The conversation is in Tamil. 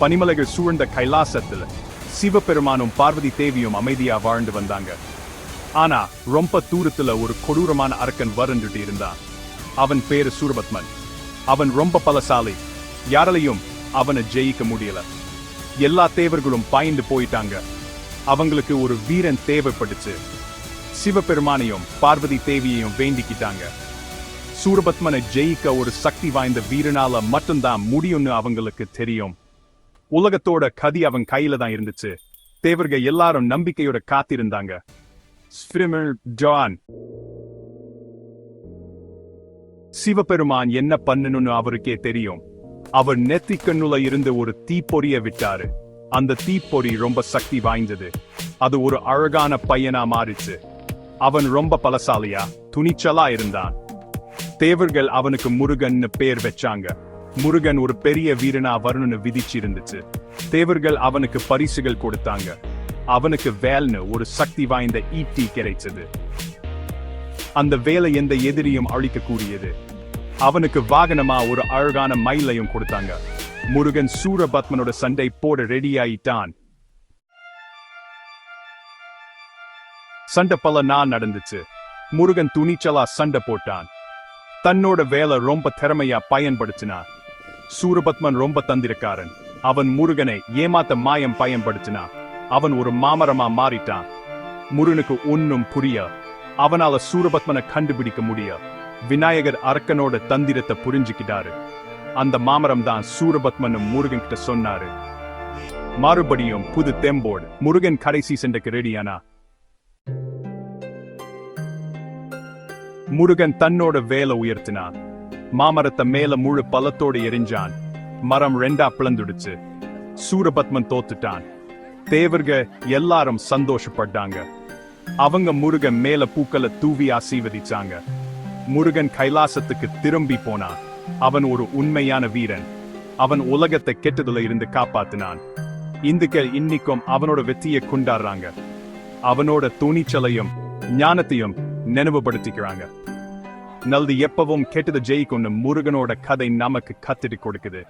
பனிமலைகள் சூழ்ந்த கைலாசத்தில் சிவபெருமானும் பார்வதி தேவியும் அமைதியா வாழ்ந்து வந்தாங்க. ஆனா ரொம்ப தூரத்துல ஒரு கொடூரமான அரக்கன் வருந்துட்டு இருந்தான். அவன் பேரு சூரபத்மன். அவன் ரொம்ப பலசாலி. யாராலையும் அவனை ஜெயிக்க முடியல. எல்லா தேவர்களும் பாய்ந்து போயிட்டாங்க. அவங்களுக்கு ஒரு வீரன் தேவைப்பட்டுச்சு. சிவபெருமானையும் பார்வதி தேவியையும் வேண்டிக்கிட்டாங்க. சூரபத்மனை ஜெயிக்க ஒரு சக்தி வாய்ந்த வீரனால மட்டும்தான் முடியும்னு அவங்களுக்கு தெரியும். உலகத்தோட கதி அவன் கையில தான் இருந்துச்சு. தேவர்கள் எல்லாரும் நம்பிக்கையோட காத்திருந்தாங்க. ஜான். சிவபெருமான் என்ன பண்ணணும்னு அவருக்கே தெரியும். அவர் நெத்திக்கண்ணுல இருந்து ஒரு தீப்பொறிய விட்டாரு. அந்த தீப்பொறி ரொம்ப சக்தி வாய்ந்தது. அது ஒரு அழகான பையனா மாறிச்சு. அவன் ரொம்ப பலசாலியா துணிச்சலா இருந்தான். தேவர்கள் அவனுக்கு முருகன்னு பேர் வச்சாங்க. முருகன் ஒரு பெரிய வீரனா வரணும்னு விதிச்சு இருந்துச்சு தேவர்கள் அவனுக்கு பரிசுகள் கொடுத்தாங்க. அவனுக்கு வேல்னு ஒரு சக்தி வாய்ந்த ஈட்டி கிடைச்சது. அந்த வேலை எந்த எதிரியும் அழிக்க கூடியது அவனுக்கு வாகனமா ஒரு அழகான மயிலையும் கொடுத்தாங்க. முருகன் சூரபத்மனோட சண்டை போட ரெடியாயிட்டான். சண்டை பல நான் நடந்துச்சு. முருகன் துணிச்சலா சண்டை போட்டான். தன்னோட வேலை ரொம்ப திறமையா பயன்படுத்தினான். சூரபத்மன் ரொம்ப தந்திரக்காரன். அவன் முருகனை ஏமாத்த மாயம் பயன்படுத்தினான் அவன் ஒரு மாமரமா மாறிட்டான். முருகனுக்கு ஒன்னும் புரிய அவனால சூரபத்மனை கண்டுபிடிக்க முடிய விநாயகர் அரக்கனோட தந்திரத்தை புரிஞ்சுக்கிட்டாரு. அந்த மாமரம் தான் சூரபத்மனும் முருகன் கிட்ட சொன்னாரு. மறுபடியும் புது தெம்போடு முருகன் கடைசி சண்டைக்கு ரெடியானா முருகன் தன்னோட வேலை உயர்த்தினான். மாமரத்தை மேல முழு பலத்தோடு எரிஞ்சான். மரம் ரெண்டா பிளந்துடுச்சு. சூரபத்மன் தோத்துட்டான். தேவர்க எல்லாரும் சந்தோஷப்பட்டாங்க. அவங்க முருகன் மேல பூக்களை தூவி ஆசீர்வதிச்சாங்க. முருகன் கைலாசத்துக்கு திரும்பி போனான். அவன் ஒரு உண்மையான வீரன். அவன் உலகத்தை கெட்டதுல இருந்து காப்பாத்தினான். இந்துக்கள் இன்னிக்கும் அவனோட வெற்றியை கொண்டாடுறாங்க. அவனோட துணிச்சலையும் ஞானத்தையும் நினைவுபடுத்திக்கிறாங்க. நல்லது எப்பவும் கெட்டது ஜெயிக்கும்னு முருகனோட கதை நமக்கு கத்துட்டு கொடுக்குது.